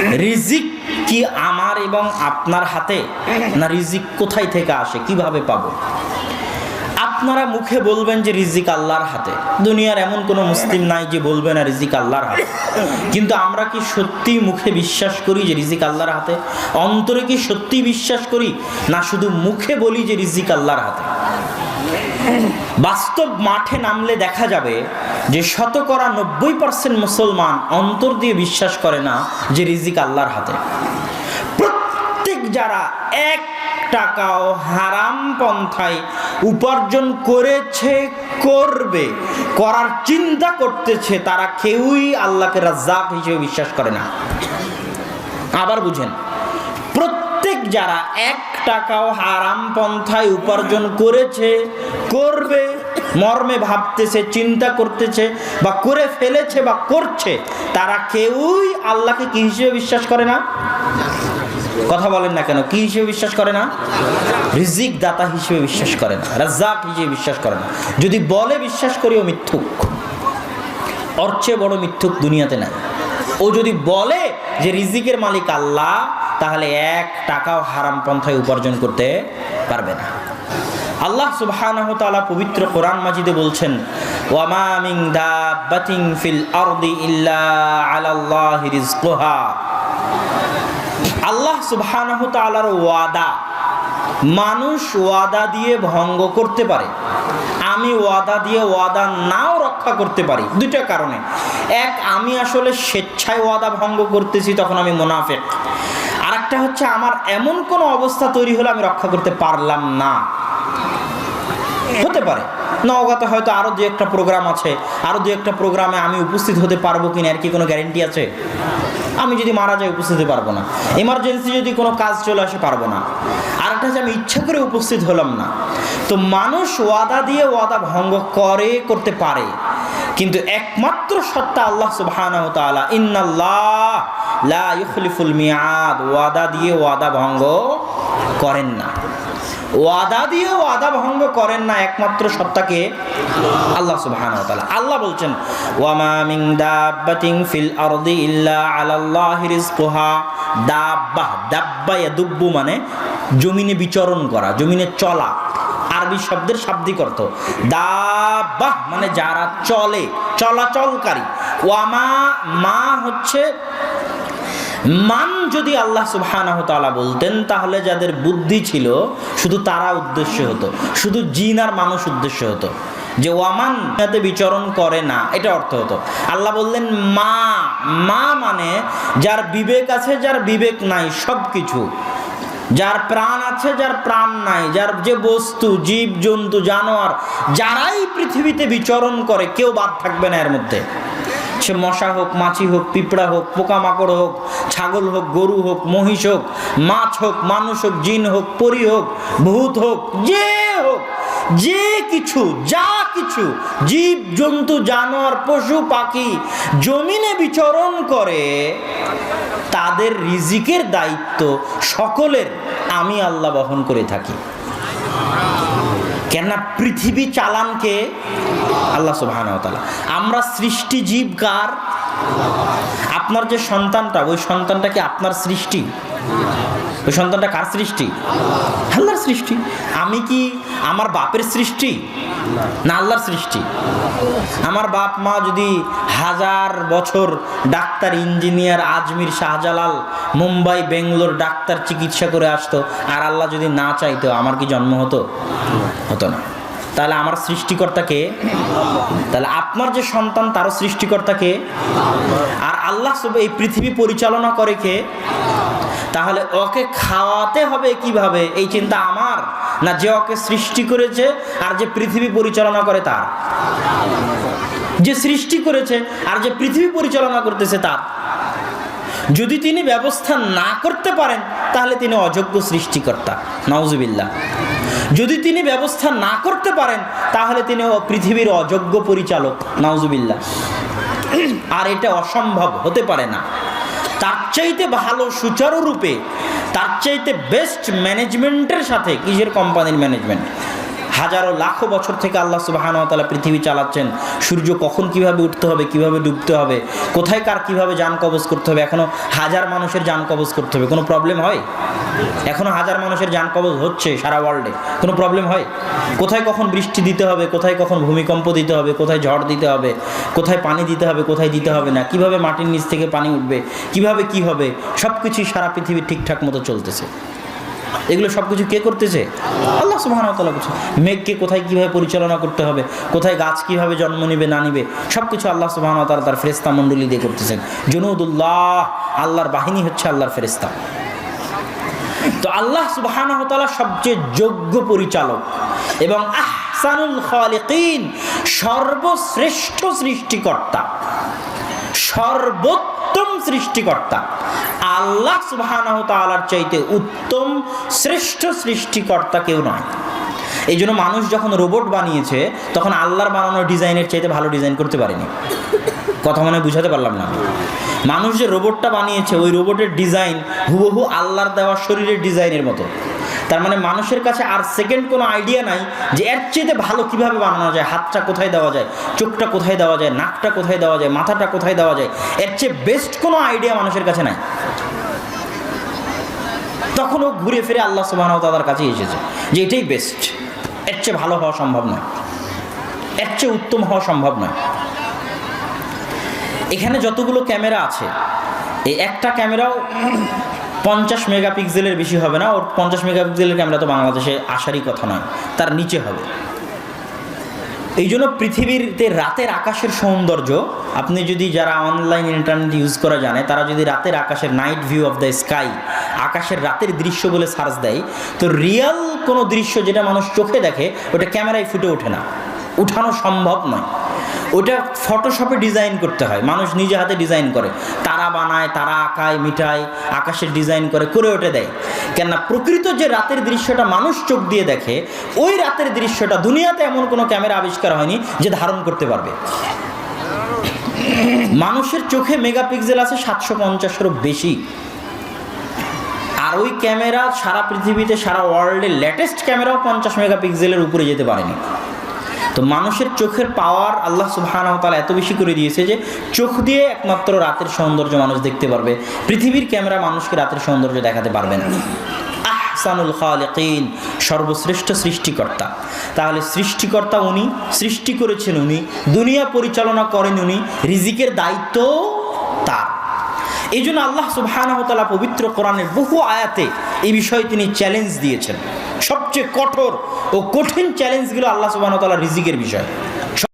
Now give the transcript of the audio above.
রিজিক কি আমার এবং আপনার হাতে? না রিজিক কোথায় থেকে আসে? কীভাবে পাবো? আপনারা মুখে বলবেন যে রিজিক আল্লাহর হাতে। দুনিয়ার এমন কোনো মুসলিম নাই যে বলবে না রিজিক আল্লাহর হাতে। কিন্তু আমরা কি সত্যি মুখে বিশ্বাস করি যে রিজিক আল্লাহর হাতে? অন্তরে কি সত্যি বিশ্বাস করি? না শুধু মুখে বলি যে রিজিক আল্লাহর হাতে? বাস্তব মাঠে নামলে দেখা যাবে যে শতকরা নব্বই পার্সেন্ট মুসলমান অন্তর দিয়ে বিশ্বাস করে না যে রিজিক আল্লাহর হাতে। প্রত্যেক যারা এক টাকাও হারাম পন্থায় উপার্জন করেছে, করবে, করার চিন্তা করতেছে, তারা কেউই আল্লাহকে রাজ্জাক হিসেবে বিশ্বাস করে না। আবার বুঝেন, প্রত্যেক যারা এক টাকাও হারাম পন্থায় উপার্জন করেছে, করবে, মর্মে ভাবতেছে, চিন্তা করতেছে বা করে ফেলেছে বা করছে, তারা কেউই আল্লাহকে কি হিসেবে বিশ্বাস করে না? কথা বলেন না কেন? কি হিসেবে বিশ্বাস করে না? রিজিক দাতা হিসেবে বিশ্বাস করে না, রাজ্জাক হিসেবে বিশ্বাস করে না। যদি বলে বিশ্বাস করি, ও মিথ্যুক। অর্চে বড় মিথ্যুক দুনিয়াতে নাই। ও যদি বলে যে রিজিকের মালিক আল্লাহ তাহলে এক টাকাও হারাম পন্থায় উপার্জন করতে পারবে না। আল্লাহ তাআলা পবিত্র কোরআন মাজিদে বলছেন ফিল আরদি আল্লাহ সুবহানাহু ওয়াদা মানুষ ওয়াদা দিয়ে ভঙ্গ করতে পারে। আমি ওয়াদা দিয়ে ওয়াদা নাও রক্ষা করতে পারি। দুইটা কারণে। এক, আমি আসলে স্বেচ্ছায় ওয়াদা ভঙ্গ করতেছি, তখন আমি মোনাফেক। একটা হচ্ছে আমার এমন কোনো অবস্থা তৈরি হলে আমি রক্ষা করতে পারলাম না। হতে পারে। নওগাঁতে হয়তো আরও দু একটা প্রোগ্রাম আছে আরও দু একটা প্রোগ্রামে আমি উপস্থিত হতে পারব কিনা আর কি কোনো গ্যারেন্টি আছে? আমি যদি মারা যাই, উপস্থিত হতে পারব না। এমার্জেন্সি যদি কোনো কাজ চলে আসে, পারব না। আর একটা আমি ইচ্ছা করে উপস্থিত হলাম না। তো মানুষ ওয়াদা দিয়ে ওয়াদা ভঙ্গ করে, করতে পারে। কিন্তু একমাত্র সত্তা আল্লাহ তাআলা। ইন্নাল্লাহ লা ইখলিফুল মিয়াদ, ওয়াদা দিয়ে ওয়াদা ভঙ্গ করেন না। ওয়াদা দিয়ে ওয়াদা ভঙ্গ করেন না একমাত্র সত্তাকে আল্লাহ তাআলা। আল্লাহ বলছেন, ওয়ামা মিন দাব্বাতিন ফিল আরদি ইল্লা আলাল্লাহি রিজকুহা। দাব্বা দাব্বা ইয়াদুব্বু মানে জমিনে বিচরণ করা, জমিনে চলা। আরবি শব্দের শাব্দিক অর্থ দাব্বাহ মানে যারা চলে, চলাচলকারী। ওয়ামা, মা হচ্ছে মান যদি আল্লাহ সুবহানাহ তাআলা বলতেন, তাহলে যাদের বুদ্ধি ছিল, শুধু তারা উদ্দেশ্য হতো, শুধু জিন আর মানুষ উদ্দেশ্য হতো। যে ওয়ামান দুনিয়াতে বিচরণ করে না, এটা অর্থ হতো। আল্লাহ বললেন, মা মা মানে যার বিবেক আছে, যার বিবেক নাই সব কিছু যার প্রাণ আছে, যার প্রাণ নাই, যার যে বস্তু, জীব, জন্তু, জানোয়ার, যারাই পৃথিবীতে বিচরণ করে, কেউ বাদ থাকবে না এর মধ্যে। সে মশা হোক, মাছি হোক, পিঁপড়া হোক, পোকামাকড় হোক, ছাগল হোক, গরু হোক, মহিষ হোক, মাছ হোক, মানুষ হোক, জিন হোক, পরি হোক, ভূত হোক, যে হোক, যে কিছু, যা কিছু, জীব, জন্তু, জানোয়ার, পশু, পাখি জমিনে বিচরণ করে, তাদের রিজিকের দায়িত্ব সকলের। আমি আল্লাহ বহন করে থাকি। কেননা পৃথিবী চালানকে আল্লাহ তাআলা আমরা সৃষ্টি জীব কার? আপনার যে সন্তানটা, ওই সন্তানটা কি আপনার সৃষ্টি? ওই সন্তানটা কার সৃষ্টি? আল্লাহর সৃষ্টি। আমি কি আমার বাপের সৃষ্টি? না, আল্লাহর সৃষ্টি। আমার বাপ মা যদি হাজার বছর doctor, engineer Ajmer Shahjalal Mumbai, Bangalore doctor চিকিৎসা করে আসতো, আর আল্লাহ যদি না চাইতো, আমার কি জন্ম হতো? হতো না। তাহলে আমার সৃষ্টিকর্তাকে তাহলে আপনার যে সন্তান, তারও সৃষ্টিকর্তাকে আর আল্লাহ সব এই পৃথিবী পরিচালনা করে কে? তাহলে ওকে খাওয়াতে হবে কীভাবে? এই চিন্তা আমার। না যে ওকে সৃষ্টি করেছে আর যে পৃথিবী পরিচালনা করে তার। যে সৃষ্টি করেছে আর যে পৃথিবী পরিচালনা করতেছে তার। যদি তিনি ব্যবস্থা না করতে পারেন, তাহলে তিনি অযোগ্য সৃষ্টিকর্তা। নওজুবিল্লাহ যদি তিনি ব্যবস্থা না করতে পারেন, তাহলে তিনি পৃথিবীর অযোগ্য পরিচালক। নওজুবিল্লাহ আর এটা অসম্ভব, হতে পারে না। তার চাইতে ভালো সুচারুরূপে তার চাইতে বেস্ট ম্যানেজমেন্টের সাথে কিসের কোম্পানির ম্যানেজমেন্ট হাজারো লাখো বছর থেকে আল্লাহ সুবাহান তালা পৃথিবী চালাচ্ছেন। সূর্য কখন কীভাবে উঠতে হবে, কীভাবে ডুবতে হবে, কোথায় কার কীভাবে যান কবজ করতে হবে, এখনও হাজার মানুষের যান কবজ করতে হবে, কোনো প্রবলেম হয়? এখনও হাজার মানুষের যান কবজ হচ্ছে সারা ওয়ার্ল্ডে কোনো প্রবলেম হয়? কোথায় কখন বৃষ্টি দিতে হবে, কোথায় কখন ভূমিকম্প দিতে হবে, কোথায় ঝড় দিতে হবে, কোথায় পানি দিতে হবে, কোথায় দিতে হবে না, কীভাবে মাটির নিচ থেকে পানি উঠবে, কীভাবে কি হবে সব কিছুই সারা পৃথিবী ঠিকঠাক মতো চলতেছে। এগুলো সব কিছু কে করতেছে? আল্লাহ সুবাহানতাল্লাহ করছে মেঘকে কোথায় কীভাবে পরিচালনা করতে হবে, কোথায় গাছ কীভাবে জন্ম নিবে, না নিবে সব কিছু আল্লাহ সুবাহানতাল্লাহ তার ফেরেস্তা মণ্ডলী দিয়ে করতেছেন। জনুদুল্লাহ, আল্লাহর বাহিনী হচ্ছে আল্লাহর ফেরেস্তা তো আল্লাহ সুবাহানহতালা সবচেয়ে যোগ্য পরিচালক এবং আহসানুল খালিকিন সর্বশ্রেষ্ঠ সৃষ্টিকর্তা। সর্বোত্তম সৃষ্টিকর্তা। আল্লাহ সুবহানাহু তাআলার চাইতে উত্তম শ্রেষ্ঠ সৃষ্টিকর্তা কেউ নয়। এই জন্য মানুষ যখন রোবট বানিয়েছে, তখন আল্লাহর বানানো ডিজাইনের চাইতে ভালো ডিজাইন করতে পারেনি। কথা মনে বুঝাতে পারলাম না। মানুষ যে রোবটটা বানিয়েছে, ওই রোবটের ডিজাইন হুবহু আল্লাহর দেওয়া শরীরের ডিজাইনের মতো। তার মানে মানুষের কাছে আর সেকেন্ড কোনো আইডিয়া নাই যে এর চেয়ে ভালো কীভাবে বানানো যায়, হাতটা কোথায় দেওয়া যায়, চোখটা কোথায় দেওয়া যায়, নাকটা কোথায় দেওয়া যায়, মাথাটা কোথায় দেওয়া যায়, এর চেয়ে বেস্ট কোনো আইডিয়া মানুষের কাছে নাই। তখন ও ঘুরে ফিরে আল্লাহ সুবাহ তাদের কাছে এসেছে যে এটাই বেস্ট এর চেয়ে ভালো হওয়া সম্ভব নয়। এর চেয়ে উত্তম হওয়া সম্ভব নয়। এখানে যতগুলো ক্যামেরা আছে, এই একটা ক্যামেরাও পঞ্চাশ মেগাপিক্সেলের বেশি হবে না, ওর পঞ্চাশ মেগাপিক্সেলের ক্যামেরা তো বাংলাদেশে আসারই কথা নয়, তার নিচে হবে। এই জন্য পৃথিবীরতে রাতের আকাশের সৌন্দর্য, আপনি যদি যারা অনলাইন ইন্টারনেট ইউজ করা জানে, তারা যদি রাতের আকাশের night view of the sky আকাশের রাতের দৃশ্য বলে সার্চ দেয়, তো রিয়েল কোনো দৃশ্য যেটা মানুষ চোখে দেখে, ওটা ক্যামেরায় ফুটে ওঠে না। উঠানো সম্ভব নয়। ওটা ফটোশপে ডিজাইন করতে হয়। মানুষ নিজে হাতে ডিজাইন করে। তারা বানায়, তারা আঁকায়, মিটায় আকাশের ডিজাইন করে করে ওঠে দেয়। কেননা প্রকৃত যে রাতের দৃশ্যটা মানুষ চোখ দিয়ে দেখে, ওই রাতের দৃশ্যটা দুনিয়াতে এমন কোনো ক্যামেরা আবিষ্কার হয়নি যে ধারণ করতে পারবে। মানুষের চোখে মেগাপিক্সেল আছে সাতশো পঞ্চাশেরও বেশি। আর ওই ক্যামেরা সারা পৃথিবীতে, সারা ওয়ার্ল্ডের লেটেস্ট ক্যামেরাও পঞ্চাশ মেগাপিক্সেলের উপরে যেতে পারেনি। তো মানুষের চোখের পাওয়ার আল্লাহ সুবহানাহু তাআলা এত বেশি করে দিয়েছে যে চোখ দিয়ে একমাত্র রাতের সৌন্দর্য মানুষ দেখতে পারবে। পৃথিবীর ক্যামেরা মানুষকে রাতের সৌন্দর্য দেখাতে পারবে না। আহসানুল খালিকিন, সর্বশ্রেষ্ঠ সৃষ্টিকর্তা। তাহলে সৃষ্টিকর্তা উনি, সৃষ্টি করেছেন উনি, দুনিয়া পরিচালনা করেন উনি, রিজিকের দায়িত্ব তার। এই জন্য আল্লাহ সুবহানাহতালা পবিত্র কোরআনের বহু আয়াতে এই বিষয়ে তিনি চ্যালেঞ্জ দিয়েছেন। সবচেয়ে কঠোর ও কঠিন চ্যালেঞ্জগুলো আল্লাহ সুবহানাহতালা রিজিকের বিষয়।